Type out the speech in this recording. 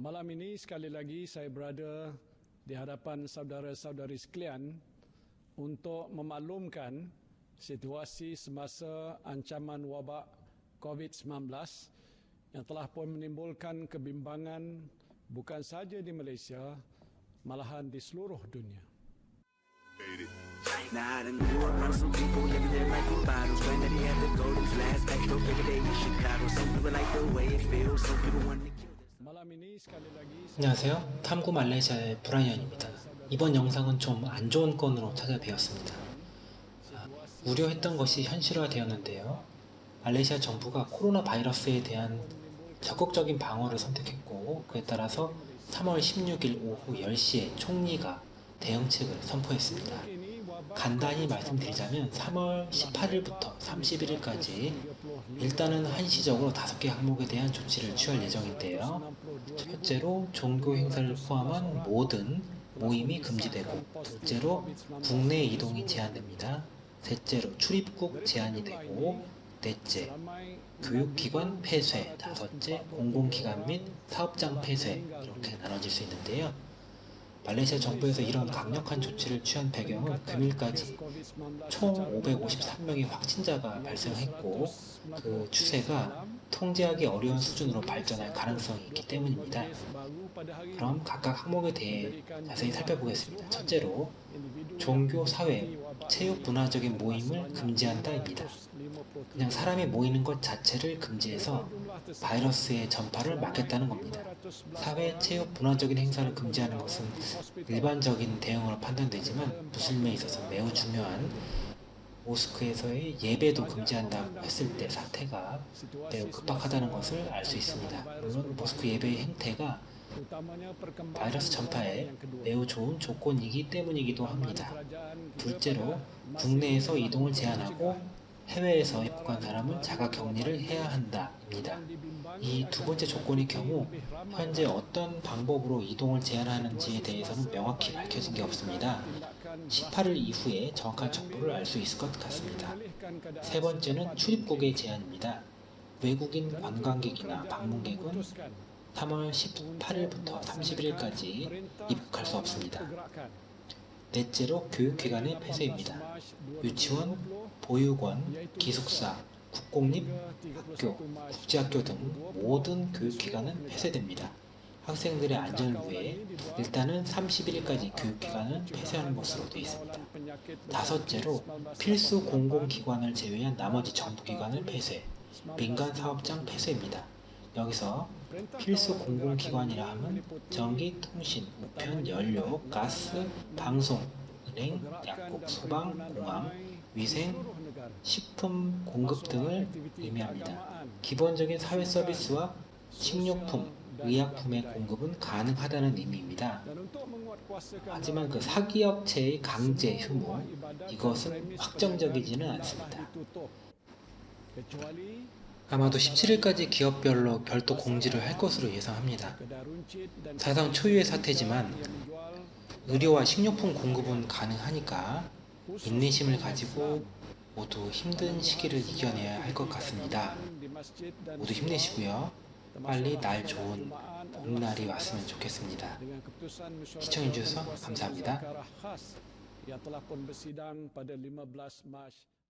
Malam ini sekali lagi saya berada di hadapan saudara-saudari sekalian untuk memaklumkan situasi semasa ancaman wabak COVID-19 yang telah pun menimbulkan kebimbangan bukan sahaja di Malaysia malahan di seluruh dunia. Some people 안녕하세요. 탐구 말레이시아의 브라이언입니다. 이번 영상은 좀 안 좋은 건으로 찾아뵈었습니다. 아, 우려했던 것이 현실화되었는데요. 말레이시아 정부가 코로나 바이러스에 대한 적극적인 방어를 선택했고 그에 따라서 3월 16일 오후 10시에 총리가 대응책을 선포했습니다. 간단히 말씀드리자면 3월 18일부터 31일까지 일단은 한시적으로 5개 항목에 대한 조치를 취할 예정인데요. 첫째로 종교 행사를 포함한 모든 모임이 금지되고 둘째로 국내 이동이 제한됩니다. 셋째로 출입국 제한이 되고 넷째 교육기관 폐쇄 다섯째 공공기관 및 사업장 폐쇄 이렇게 나눠질 수 있는데요. 말레이시아 정부에서 이런 강력한 조치를 취한 배경은 금일까지 총 553명의 확진자가 발생했고 그 추세가 통제하기 어려운 수준으로 발전할 가능성이 있기 때문입니다. 그럼 각각 항목에 대해 자세히 살펴보겠습니다. 첫째로 종교, 사회, 체육, 문화적인 모임을 금지한다입니다. 그냥 사람이 모이는 것 자체를 금지해서 바이러스의 전파를 막겠다는 겁니다. 사회, 체육, 문화적인 행사를 금지하는 것은 일반적인 대응으로 판단되지만 무슬림에 있어서 매우 중요한 모스크에서의 예배도 금지한다고 했을 때 사태가 매우 급박하다는 것을 알 수 있습니다. 물론 모스크 예배의 행태가 바이러스 전파에 매우 좋은 조건이기 때문이기도 합니다. 둘째로 국내에서 이동을 제한하고 해외에서 입국한 사람은 자가 격리를 해야 한다입니다. 이 두 번째 조건의 경우 현재 어떤 방법으로 이동을 제한하는지에 대해서는 명확히 밝혀진 게 없습니다. 18일 이후에 정확한 정보를 알 수 있을 것 같습니다. 세 번째는 출입국의 제한입니다. 외국인 관광객이나 방문객은 3월 18일부터 31일까지 입국할 수 없습니다. 넷째로 교육기관의 폐쇄입니다. 유치원, 보육원, 기숙사, 국공립 학교, 국제학교 등 모든 교육기관은 폐쇄됩니다. 학생들의 안전을 위해 일단은 31일까지 교육기관을 폐쇄하는 것으로 되어 있습니다. 다섯째로 필수 공공기관을 제외한 나머지 정부기관을 폐쇄, 민간 사업장 폐쇄입니다. 여기서 필수 공공기관이라 하면 전기, 통신, 우편, 연료, 가스, 방송, 은행, 약국, 소방, 공항, 위생, 식품 공급 등을 의미합니다. 기본적인 사회 서비스와 식료품, 의약품의 공급은 가능하다는 의미입니다. 하지만 그 사기업체의 강제 휴무, 이것은 확정적이지는 않습니다. 아마도 17일까지 기업별로 별도 공지를 할 것으로 예상합니다. 사상 초유의 사태지만 의료와 식료품 공급은 가능하니까 인내심을 가지고 모두 힘든 시기를 이겨내야 할 것 같습니다. 모두 힘내시고요. 빨리 날 좋은 봄날이 왔으면 좋겠습니다. 시청해주셔서 감사합니다.